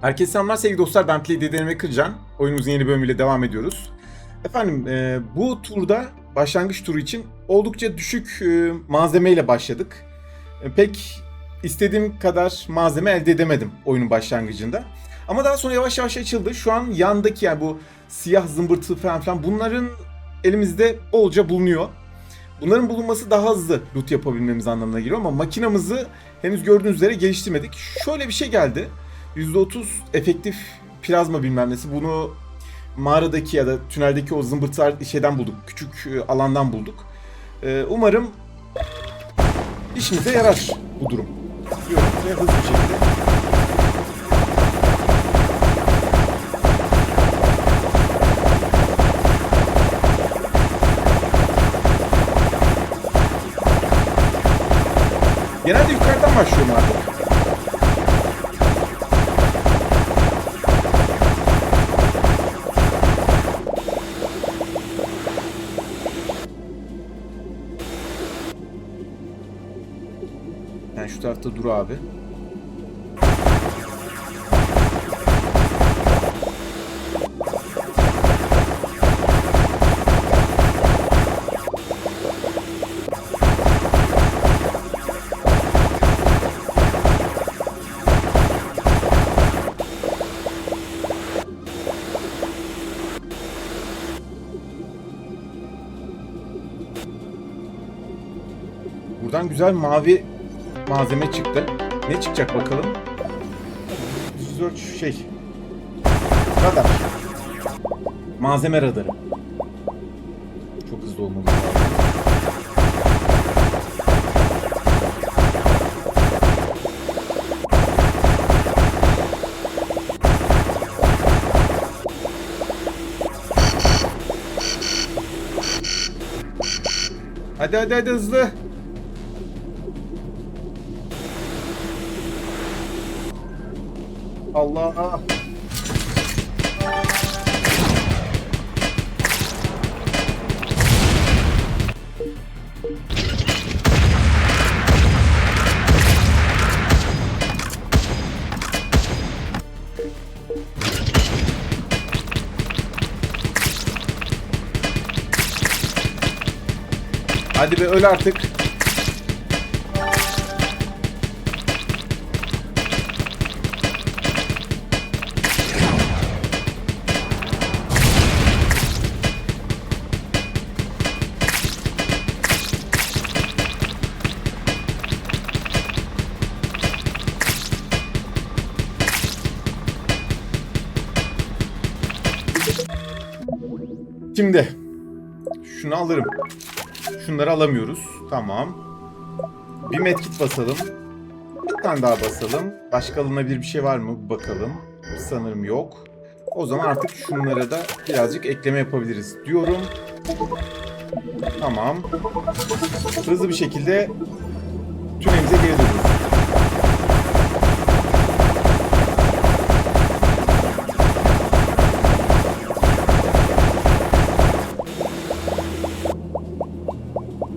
Herkese selamlar sevgili dostlar. Ben Play Deneme Kırcan. Oyunumuzun yeni bölümüyle devam ediyoruz. Efendim e, bu turda başlangıç turu için oldukça düşük e, malzemeyle başladık. E, pek istediğim kadar malzeme elde edemedim oyunun başlangıcında. Ama daha sonra yavaş yavaş açıldı. Şu an yandaki yani bu siyah zımbırtı falan filan bunların elimizde bolca bulunuyor. Bunların bulunması daha hızlı loot yapabilmemiz anlamına geliyor ama makinamızı henüz gördüğünüz üzere geliştirmedik. Şöyle bir şey geldi. %30 efektif plazma bilmem nesi. Bunu mağaradaki ya da tüneldeki o zımbırtılar şeyden bulduk. Küçük e, alandan bulduk. Ee, umarım işimize yarar bu durum. Ve hızlı bir şekilde. Genelde yukarıdan başlıyorum artık. Tarafta dur abi. Buradan güzel mavi malzeme çıktı. Ne çıkacak bakalım? Research şey. Radar. Malzeme radarı. Çok hızlı olmamız lazım. Hadi hadi hadi hızlı. Allah. Hadi be öl artık. Şimdi şunu alırım. Şunları alamıyoruz. Tamam. Bir medkit basalım. Bir tane daha basalım. Başka alınabilir bir şey var mı? Bakalım. Sanırım yok. O zaman artık şunlara da birazcık ekleme yapabiliriz diyorum. Tamam. Hızlı bir şekilde tünelimize geri dönüyoruz.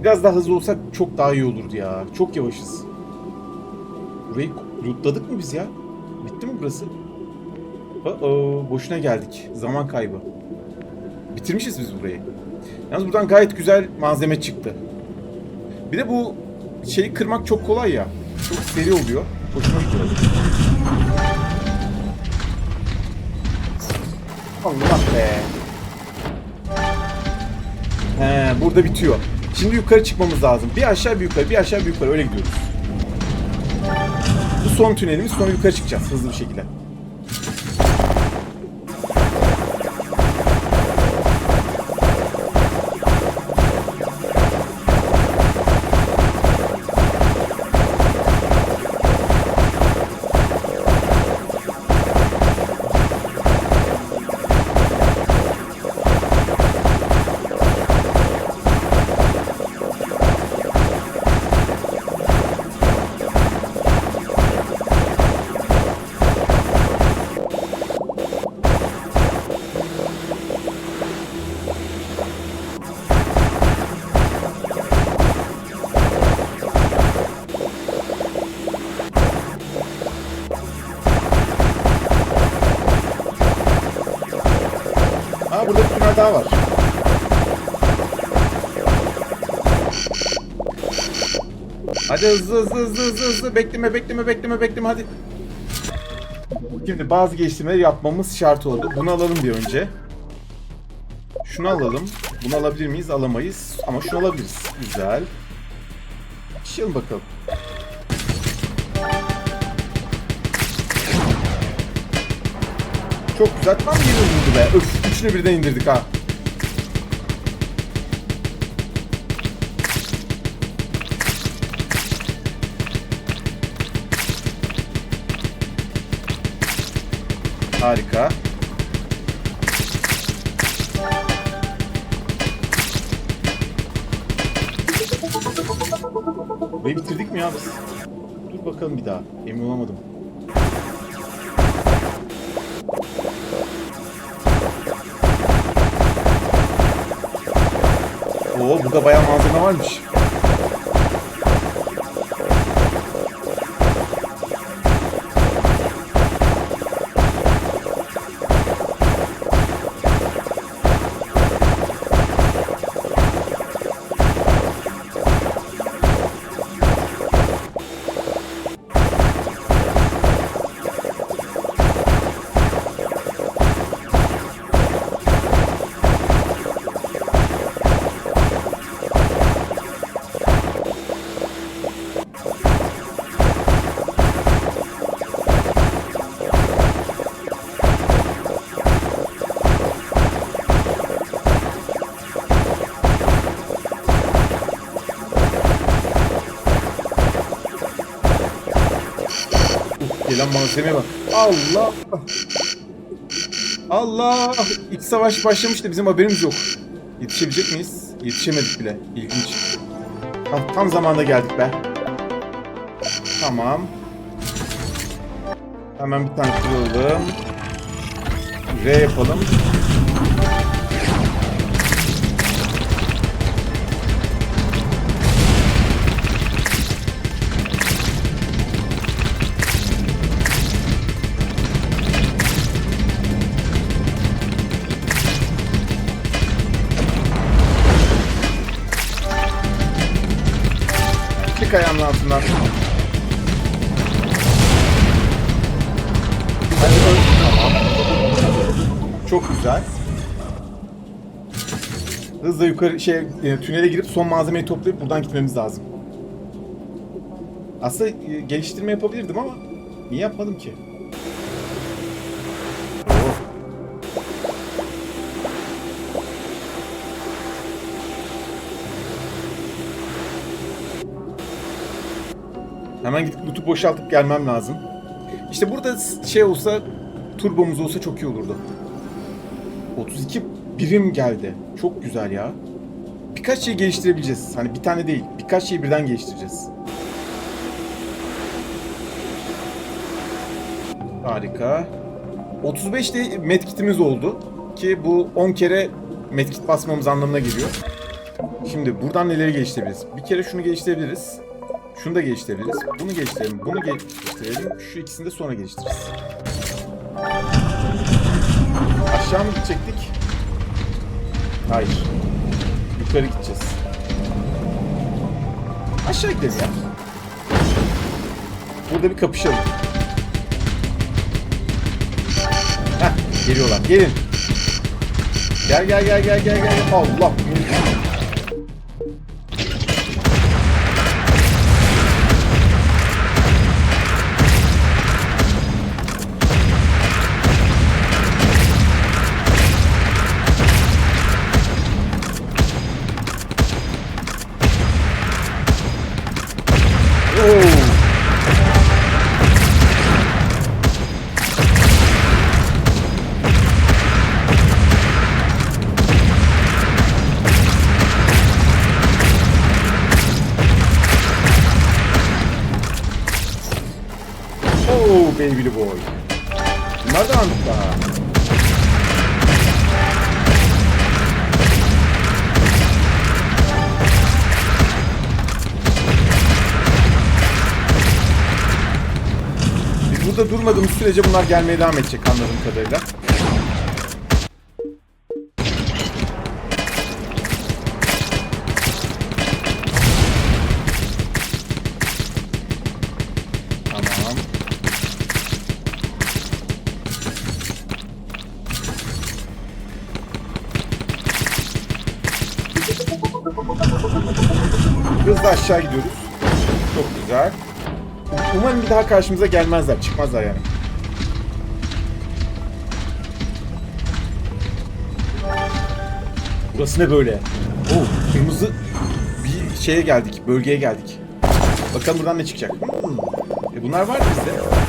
Biraz daha hızlı olsak çok daha iyi olurdu ya. Çok yavaşız. Burayı lootladık mı biz ya? Bitti mi burası? Uh boşuna geldik. Zaman kaybı. Bitirmişiz biz burayı. Yalnız buradan gayet güzel malzeme çıktı. Bir de bu şeyi kırmak çok kolay ya. Çok seri oluyor. Hoşuma gidiyor. Allah be. He, burada bitiyor. Şimdi yukarı çıkmamız lazım. Bir aşağı bir yukarı, bir aşağı bir yukarı öyle gidiyoruz. Bu son tünelimiz. Sonra yukarı çıkacağız hızlı bir şekilde. Daha var. Hadi hızlı hızlı hızlı hızlı hızlı bekleme bekleme bekleme bekleme hadi. Şimdi bazı geliştirmeler yapmamız şart oldu. Bunu alalım bir önce. Şunu alalım. Bunu alabilir miyiz? Alamayız. Ama şunu alabiliriz. Güzel. Pişirelim bakalım. Çok güzel. Tam vurdu be. Öf. Üçünü birden indirdik ha. Harika. Burayı bitirdik mi ya biz? Dur bakalım bir daha. Emin olamadım. Oo burada bayağı malzeme varmış. Malzemeye bak. Allah! Allah! İç savaş başlamış da bizim haberimiz yok. Yetişebilecek miyiz? Yetişemedik bile. İlginç. Ah, tam zamanda geldik be. Tamam. Hemen bir tane kıralım. R yapalım. Çık ayağımın altından. Çok güzel. Hızla yukarı şey e, tünele girip son malzemeyi toplayıp buradan gitmemiz lazım. Aslında e, geliştirme yapabilirdim ama niye yapmadım ki? Hemen gidip loot'u boşaltıp gelmem lazım. İşte burada şey olsa, turbomuz olsa çok iyi olurdu. 32 birim geldi. Çok güzel ya. Birkaç şey geliştirebileceğiz. Hani bir tane değil, birkaç şeyi birden geliştireceğiz. Harika. 35 de medkitimiz oldu. Ki bu 10 kere medkit basmamız anlamına geliyor. Şimdi buradan neleri geliştirebiliriz? Bir kere şunu geliştirebiliriz. Şunu da geliştirebiliriz. Bunu geliştirelim. Bunu geliştirelim. Şu ikisini de sonra geliştiririz. Aşağı mı gidecektik? Hayır. Yukarı gideceğiz. Aşağı gidelim ya. Burada bir kapışalım. Heh, geliyorlar. Gelin. Gel gel gel gel gel gel. Allah. burada durmadığımız sürece bunlar gelmeye devam edecek anladığım kadarıyla. Hızla aşağı gidiyoruz. Umarım bir daha karşımıza gelmezler. Çıkmazlar yani. Burası ne böyle? Oo, kırmızı bir şeye geldik. Bölgeye geldik. Bakalım buradan ne çıkacak. Hmm. E bunlar var bizde.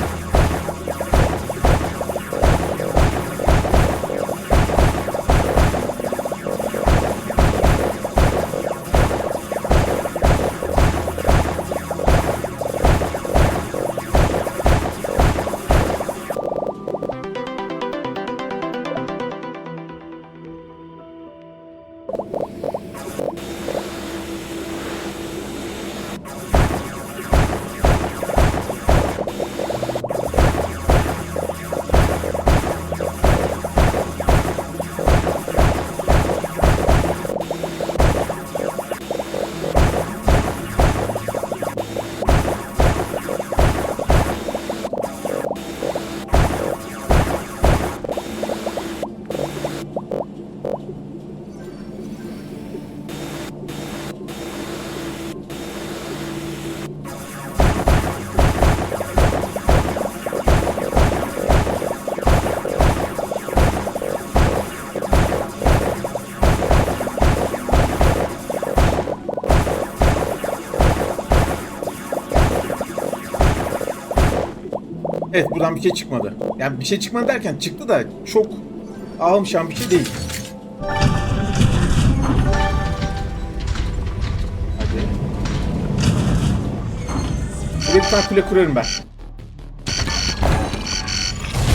Evet buradan bir şey çıkmadı. Yani bir şey çıkmadı derken çıktı da çok ahım şahım bir şey değil. Hadi. Bir tane kule kurarım ben.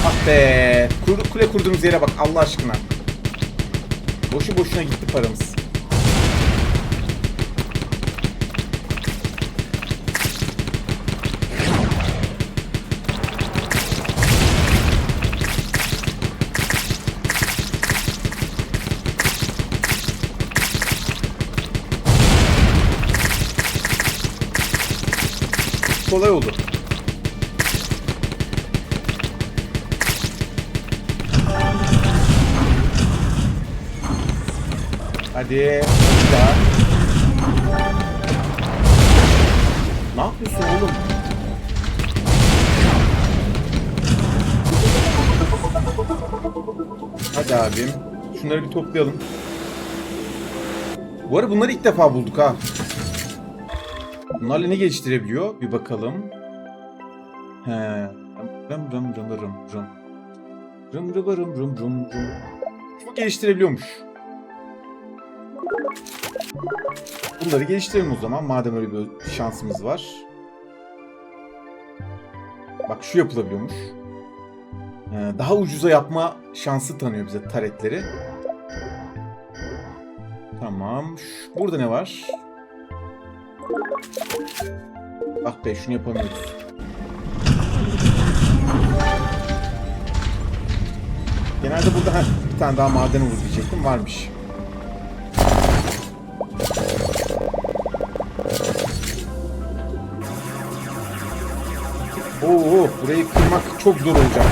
Ah be. Kur- kule kurduğumuz yere bak Allah aşkına. Boşu boşuna gitti paramız. Kolay oldu. Hadi. Daha. Ne yapıyorsun oğlum? Hadi abim. Şunları bir toplayalım. Bu arada bunları ilk defa bulduk ha. Bunlarla ne geliştirebiliyor? Bir bakalım. He. Rım rım rım rım rım. Rım rım rım rım rım rım. Çok geliştirebiliyormuş. Bunları geliştirelim o zaman madem öyle bir şansımız var. Bak şu yapılabiliyormuş. Ee, daha ucuza yapma şansı tanıyor bize taretleri. Tamam. Burada ne var? Ah be şunu yapamıyoruz. Genelde burada heh, bir tane daha maden olur diyecektim. Varmış. Oo, burayı kırmak çok zor olacak.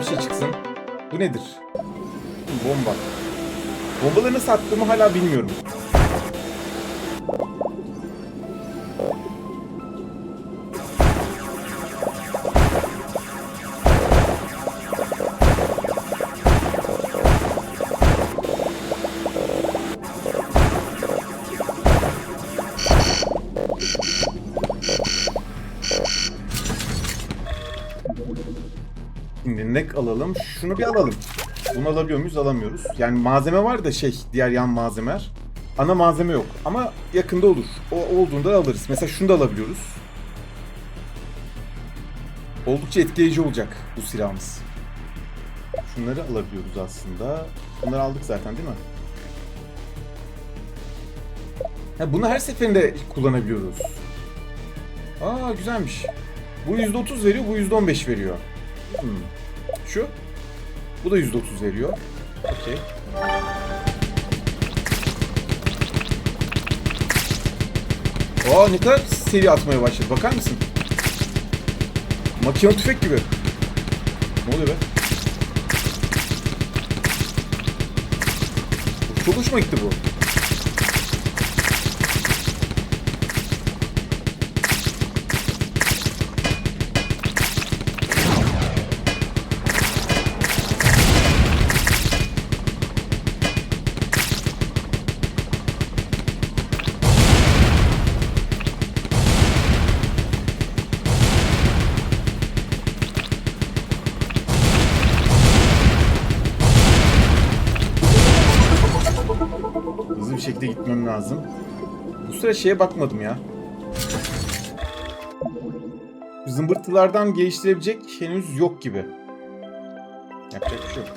Bir şey çıksın. Bu nedir? Bomba. Bombaları nasıl attığımı hala bilmiyorum. Nek alalım. Şunu bir alalım. Bunu alabiliyor muyuz? Alamıyoruz. Yani malzeme var da şey diğer yan malzemeler. Ana malzeme yok. Ama yakında olur. O olduğunda alırız. Mesela şunu da alabiliyoruz. Oldukça etkileyici olacak bu silahımız. Şunları alabiliyoruz aslında. Bunları aldık zaten değil mi? Ha, bunu her seferinde kullanabiliyoruz. Aa güzelmiş. Bu %30 veriyor, bu %15 veriyor. Hmm. Şu. Bu da %30 veriyor. Okey. Aa ne kadar seri atmaya başladı. Bakar mısın? Makine tüfek gibi. Ne oluyor be? Çok hoşuma gitti bu. Lazım. Bu sıra şeye bakmadım ya. Zımbırtılardan geliştirebilecek henüz yok gibi. Yapacak bir şey yok.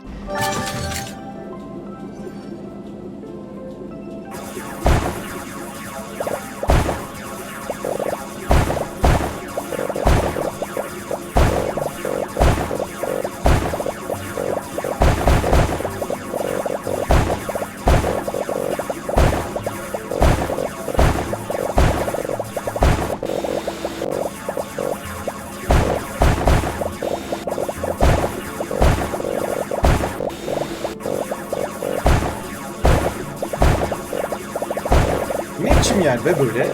Ne biçim yer be böyle?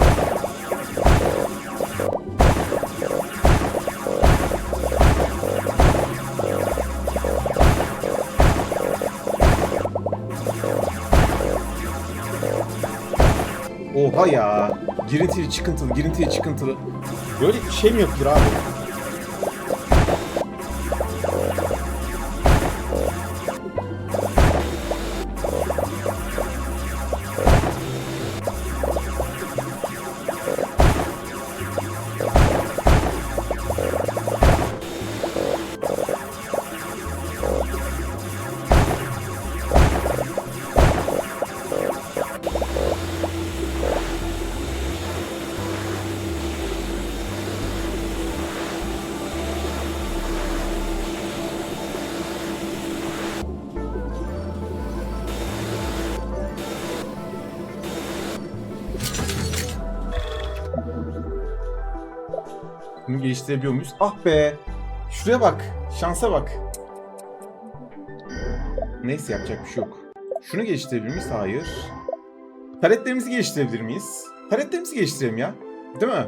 Oha ya. Girintili çıkıntılı, girintili çıkıntılı. Böyle şey mi yapılır abi? Geliştirebiliyor muyuz? Ah be! Şuraya bak. Şansa bak. Neyse yapacak bir şey yok. Şunu geliştirebilir miyiz? Hayır. Taretlerimizi geliştirebilir miyiz? Taretlerimizi geliştirelim ya. Değil mi?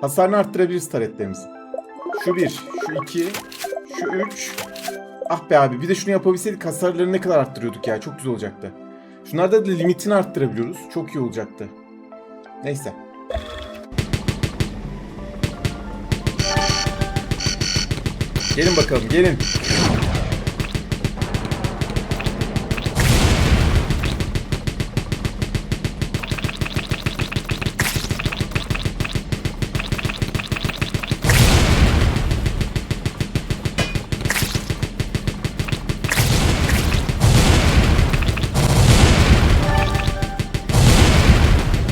Hasarını arttırabiliriz taretlerimizin. Şu bir, şu iki, şu üç. Ah be abi bir de şunu yapabilseydik hasarlarını ne kadar arttırıyorduk ya. Çok güzel olacaktı. Şunlarda da limitini arttırabiliyoruz. Çok iyi olacaktı. Neyse. Gelin bakalım gelin.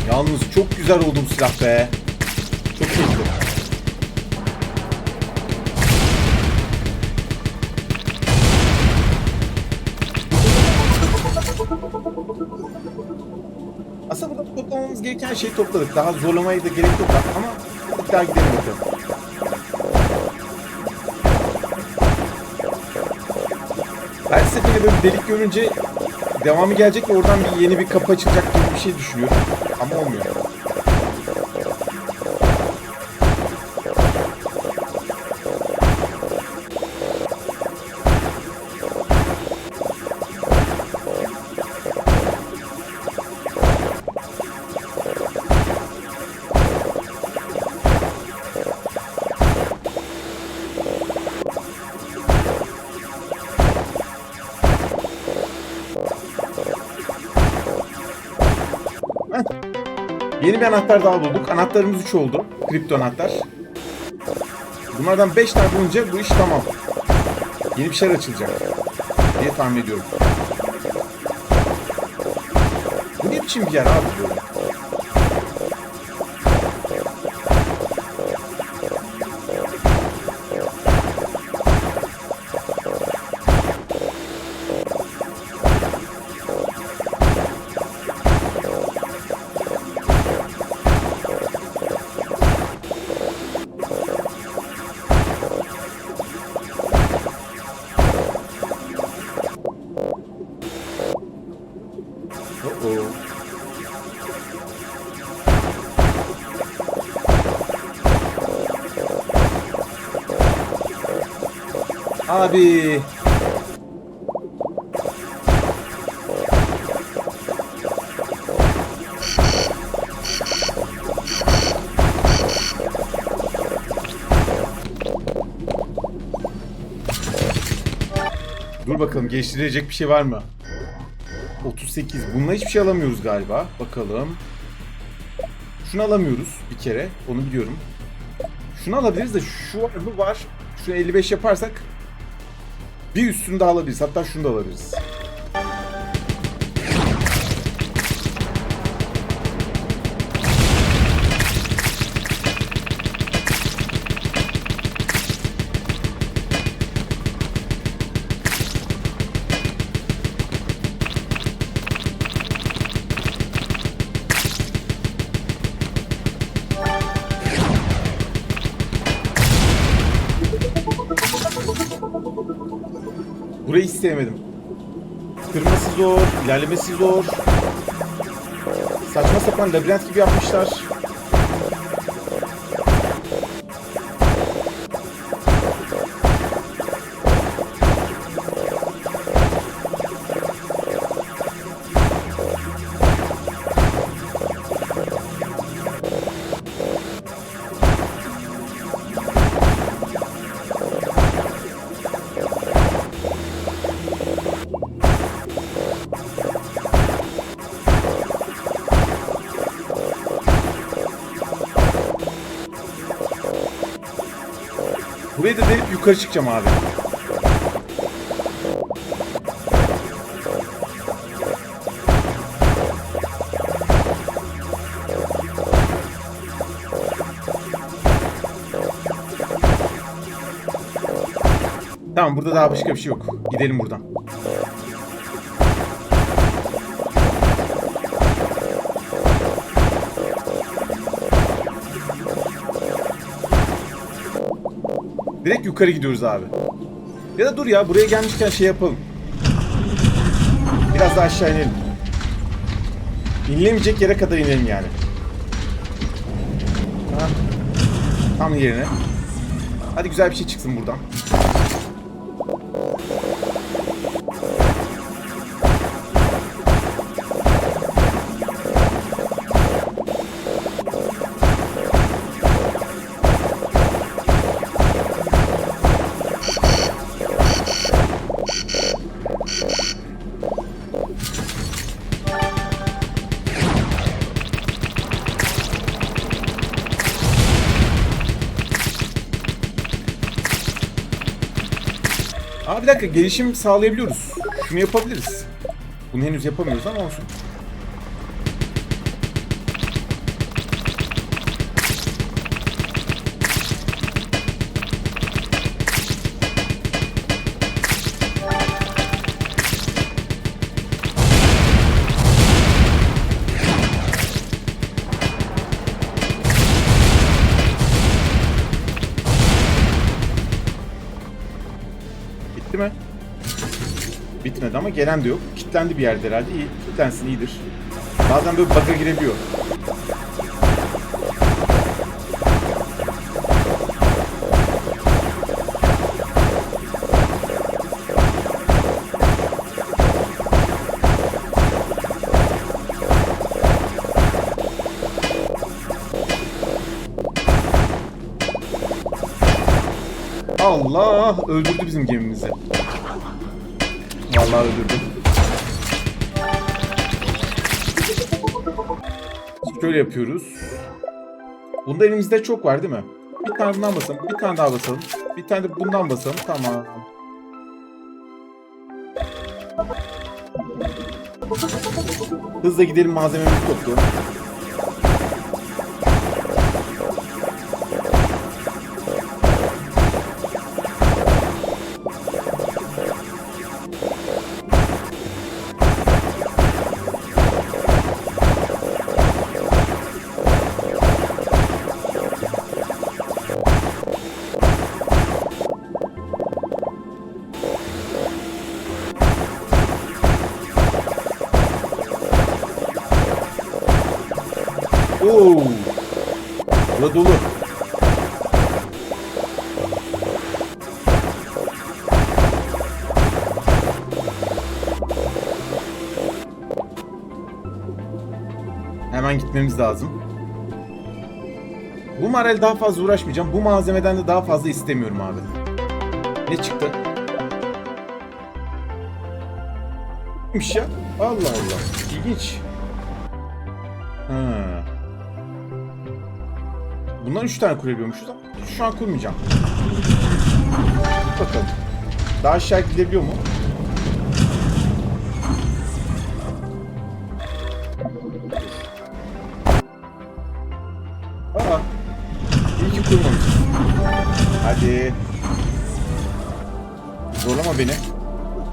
Yalnız çok güzel oldu bu silah be. Toplamamız gereken şeyi topladık. Daha zorlamaya da gerek yok ama bir daha gidelim bakalım. Her seferinde böyle bir delik görünce devamı gelecek ve oradan bir yeni bir kapı açılacak gibi bir şey düşünüyorum. Ama olmuyor. Yeni bir anahtar daha bulduk. Anahtarımız 3 oldu. Kripto anahtar. Bunlardan 5 tane bulunca bu iş tamam. Yeni bir şeyler açılacak. Diye tahmin ediyorum. Bu ne biçim bir yer abi böyle? Abi. Dur bakalım geliştirilecek bir şey var mı? 38. Bununla hiçbir şey alamıyoruz galiba. Bakalım. Şunu alamıyoruz bir kere. Onu biliyorum. Şunu alabiliriz de şu var mı? Var. Şunu 55 yaparsak bir üstünü daha alabiliriz. Hatta şunu da alabiliriz. Burayı hiç sevmedim. Kırması zor, ilerlemesi zor. Saçma sapan labirent gibi yapmışlar. Yukarı çıkacağım abi. Tamam burada daha başka bir şey yok. Gidelim buradan. Direkt yukarı gidiyoruz abi. Ya da dur ya buraya gelmişken şey yapalım. Biraz daha aşağı inelim. İnilemeyecek yere kadar inelim yani. Ha. Tam yerine. Hadi güzel bir şey çıksın buradan. Bir dakika gelişim sağlayabiliyoruz. Şunu yapabiliriz. Bunu henüz yapamıyoruz ama olsun. Ama gelen de yok. Kitlendi bir yerde herhalde. İyi. Kitlensin iyidir. Bazen böyle bug'a girebiliyor. Allah öldürdü bizim gemimizi. Vallahi öldürdü. Şöyle yapıyoruz. Bunda elimizde çok var değil mi? Bir tane bundan basalım. Bir tane daha basalım. Bir tane de bundan basalım. Tamam. Hızla gidelim malzememizi toplayalım. Gitmemiz lazım. Bu marel daha fazla uğraşmayacağım. Bu malzemeden de daha fazla istemiyorum abi. Ne çıktı? Neymiş ya? Allah Allah. İlginç. Ha. Bundan 3 tane kurabiliyormuşuz ama şu an kurmayacağım. Bakalım. Daha aşağı gidebiliyor mu? Zorlama beni.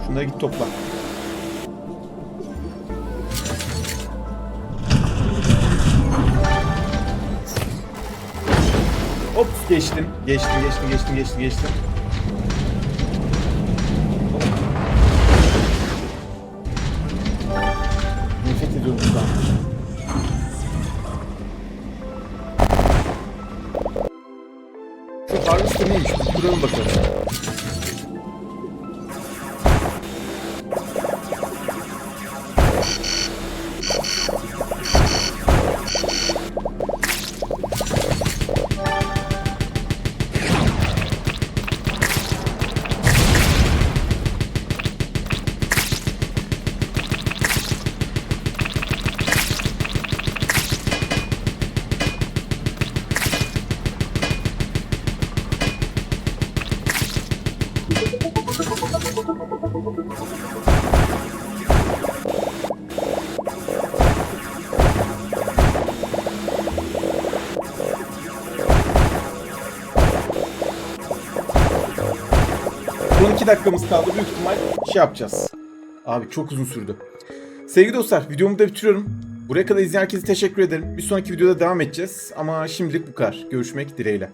Şunları git topla. Hop geçtim. Geçtim, geçtim, geçtim, geçtim, geçtim. Dakikamız kaldı. Büyük ihtimal şey yapacağız. Abi çok uzun sürdü. Sevgili dostlar videomu da bitiriyorum. Buraya kadar izleyen herkese teşekkür ederim. Bir sonraki videoda devam edeceğiz. Ama şimdilik bu kadar. Görüşmek dileğiyle.